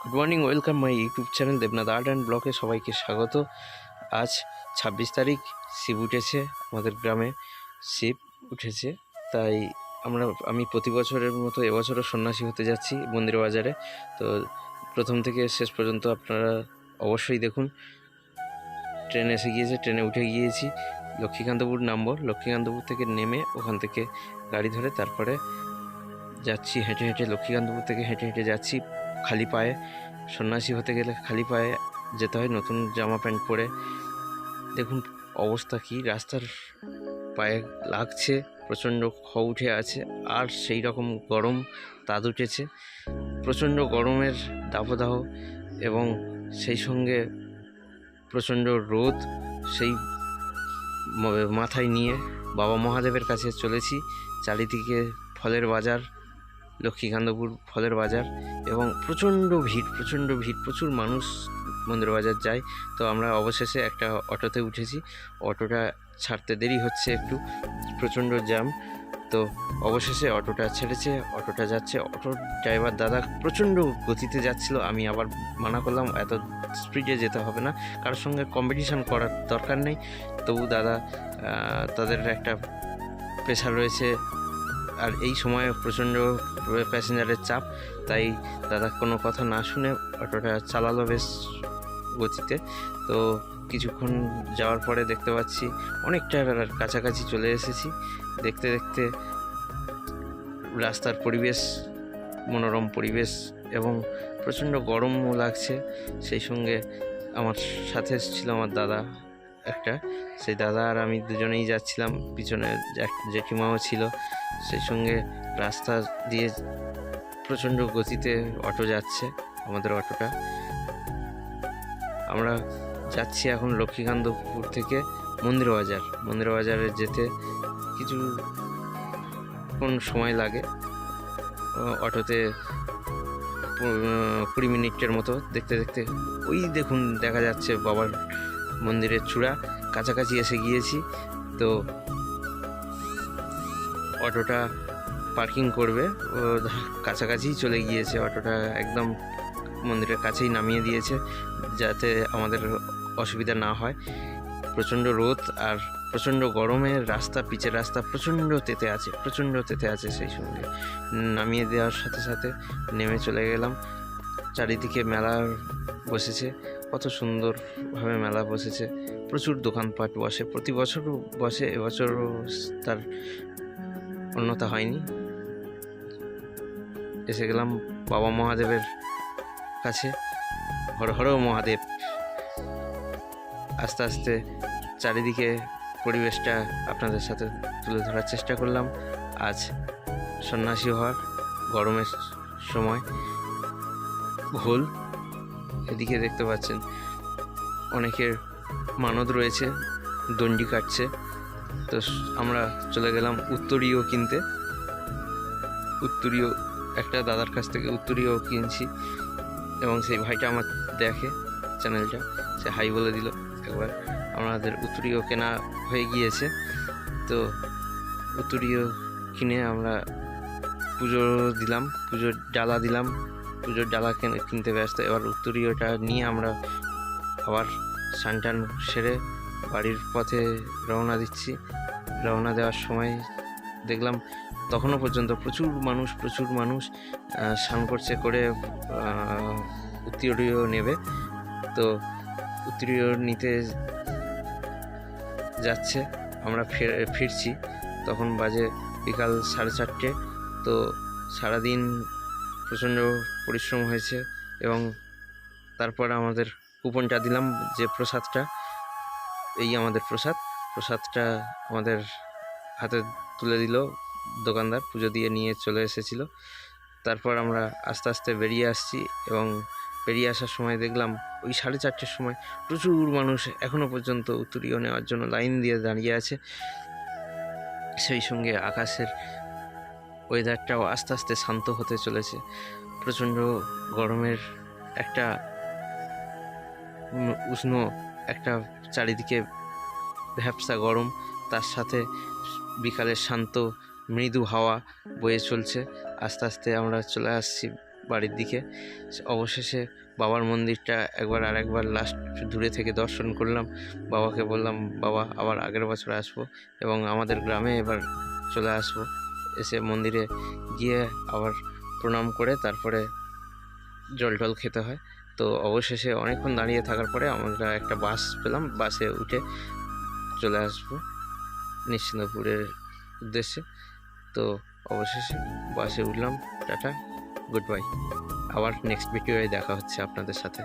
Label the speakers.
Speaker 1: Good morning welcome my YouTube channel Debnath art and ব্লকে সবাইকে স্বাগত। আজ ছাব্বিশ তারিখ, শিব উঠেছে, আমাদের গ্রামে শিব উঠেছে। তাই আমরা, আমি প্রতি বছরের মতো এবছরও সন্ন্যাসী হতে যাচ্ছি মন্দির বাজারে। তো প্রথম থেকে শেষ পর্যন্ত আপনারা অবশ্যই দেখুন। ট্রেন এসে গিয়েছে, ট্রেনে উঠে গিয়েছি। লক্ষ্মীকান্তপুর নামবো, লক্ষ্মীকান্তপুর থেকে নেমে ওখান থেকে গাড়ি ধরে তারপরে যাচ্ছি, হেঁটে হেঁটে লক্ষ্মীকান্তপুর থেকে হেঁটে হেঁটে যাচ্ছি। খালি পায়ে, সন্ন্যাসী হতে গেলে খালি পায়ে যেতে হয়, নতুন জামা প্যান্ট পরে। দেখুন অবস্থা কি, রাস্তার পায়ে লাগছে, প্রচণ্ড খ উঠে আছে, আর সেই রকম গরম তাদ উঠেছে। প্রচণ্ড গরমের দাবদাহ এবং সেই সঙ্গে প্রচণ্ড রোদ, সেই মাথায় নিয়ে বাবা মহাদেবের কাছে চলেছি, চারিদিকে ফলের বাজার লক্ষ্মীকান্তপুর ফলের বাজার এবং প্রচণ্ড ভিড় প্রচণ্ড ভিড়, প্রচুর মানুষ মন্দির বাজার যায়। তো আমরা অবশেষে একটা অটোতে উঠেছি। অটোটা ছাড়তে দেরি হচ্ছে একটু, প্রচণ্ড জ্যাম। তো অবশেষে অটোটা ছেড়েছে, অটোটা যাচ্ছে। অটোর ড্রাইভার দাদা প্রচণ্ড গতিতে যাচ্ছিল, আমি আবার মানা করলাম, এত স্পিডে যেতে হবে না। কারোর সঙ্গে কম্পিটিশান করার দরকার নেই। তবু দাদা তাদের একটা প্রেশার রয়েছে আর এই সময় প্রচণ্ড প্যাসেঞ্জারের চাপ, তাই দাদা কোনো কথা না শুনে অটোটা চালালো বেশ গতিতে। তো কিছুক্ষণ যাওয়ার পরে দেখতে পাচ্ছি অনেকটা কাছাকাছি চলে এসেছি। দেখতে দেখতে রাস্তার পরিবেশ, মনোরম পরিবেশ এবং প্রচণ্ড গরমও লাগছে। সেই সঙ্গে আমার সাথে ছিল আমার দাদা। একটা। সেই দাদা আর আমি দুজনেই যাচ্ছিলাম। পিছনে এক জেঠিমাও ছিল। সেই সঙ্গে রাস্তা দিয়ে প্রচণ্ড গতিতে অটো যাচ্ছে আমাদের অটোটা। আমরা যাচ্ছি এখন লক্ষ্মীকান্তপুর থেকে মন্দির বাজার মন্দির বাজারে যেতে কিছু কোন সময় লাগে? অটোতে কুড়ি মিনিটের মতো দেখতে দেখতে ওই দেখুন, দেখা যাচ্ছে বাবার মন্দিরের চূড়া, কাছাকাছি এসে গিয়েছি। তো অটোটা পার্কিং করবে। ও কাছাকাছি চলে গিয়েছে, অটোটা একদম মন্দিরের কাছেই নামিয়ে দিয়েছে, যাতে আমাদের অসুবিধা না হয়। প্রচণ্ড রোদ আর প্রচণ্ড গরমে রাস্তা, পিচের রাস্তা প্রচণ্ড তেতে আছে, প্রচণ্ড তেতে আছে সেই সঙ্গে। নামিয়ে দেওয়ার সাথে সাথে নেমে চলে গেলাম। চারিদিকে মেলা বসেছে। কত সুন্দরভাবে মেলা বসেছে। প্রচুর দোকানপাট বসে। প্রতি বছর বসে এবছরও তার অন্যতা হয়নি। এসে গেলাম বাবা মহাদেবের কাছে। হর হর মহাদেব। আস্তে আস্তে চারিদিকে পরিবেশটা আপনাদের সাথে তুলে ধরার চেষ্টা করলাম। আজ সন্ন্যাসী হওয়ার গরমের সময়। ঘোল এদিকে দেখতে পাচ্ছেন। অনেকের মানদ রয়েছে, দণ্ডি কাটছে। তো আমরা চলে গেলাম উত্তরীয় কিনতে। উত্তরীয়, একটা দাদার কাছ থেকে উত্তরীয় কিনছি। এবং সেই ভাইটা আমার দেখে চ্যানেলটা, সে হাই বলে দিল। একবার আমাদের উত্তরীয় কেনা হয়ে গিয়েছে। তো উত্তরীয় কিনে আমরা পুজো দিলাম, পুজোর ডালা দিলাম। পুজোর ডালা কেন- কিনতে ব্যস্ত। এবার উত্তরীয়টা নিয়ে আমরা আবার সানটান সেরে বাড়ির পথে রওনা দিচ্ছি। রওনা দেওয়ার সময় দেখলাম তখনও পর্যন্ত প্রচুর মানুষ প্রচুর মানুষ স্নান করছে করে আহ, উত্তরীয় নেবে। তো উত্তরীয় নিতে যাচ্ছে আমরা ফের ফিরছি। তখন বাজে বিকাল সাড়ে চারটে। তো সারাদিন প্রচণ্ড পরিশ্রম হয়েছে এবং তারপর আমাদের কুপনটা দিলাম যে প্রসাদটা, এই আমাদের প্রসাদ। প্রসাদটা আমাদের হাতে তুলে দিল দোকানদার, পুজো দিয়ে নিয়ে চলে এসেছিল। তারপর আমরা আস্তে আস্তে বেরিয়ে আসছি এবং বেরিয়ে আসার সময় দেখলাম ওই সাড়ে চারটের সময় প্রচুর মানুষ এখনও পর্যন্ত উত্তরীয় নেওয়ার জন্য লাইন দিয়ে দাঁড়িয়ে আছে। সেই সঙ্গে আকাশের ওয়েদারটাও আস্তে আস্তে শান্ত হতে চলেছে। প্রচণ্ড গরমের একটা উষ্ণ একটা চারিদিকে ভ্যাপসা গরম। তার সাথে বিকালের শান্ত মৃদু হাওয়া বয়ে চলছে। আস্তে আস্তে আমরা চলে আসছি বাড়ির দিকে। অবশেষে বাবার মন্দিরটা একবার আর একবার লাস্ট দূরে থেকে দর্শন করলাম। বাবাকে বললাম, বাবা, আবার আগের বছর আসব এবং আমাদের গ্রামে এবার চলে আসব। এসে মন্দিরে গিয়ে আবার প্রণাম করে তারপরে জল টল খেতে হয়। তো অবশেষে অনেকক্ষণ দাঁড়িয়ে থাকার পরে আমরা একটা বাস পেলাম। বাসে উঠে চলে আসব নিশ্চিন্তপুরের উদ্দেশ্যে। তো অবশেষে বাসে উঠলাম। Tata, goodbye. আবার নেক্সট ভিডিওয়ে দেখা হচ্ছে আপনাদের সাথে।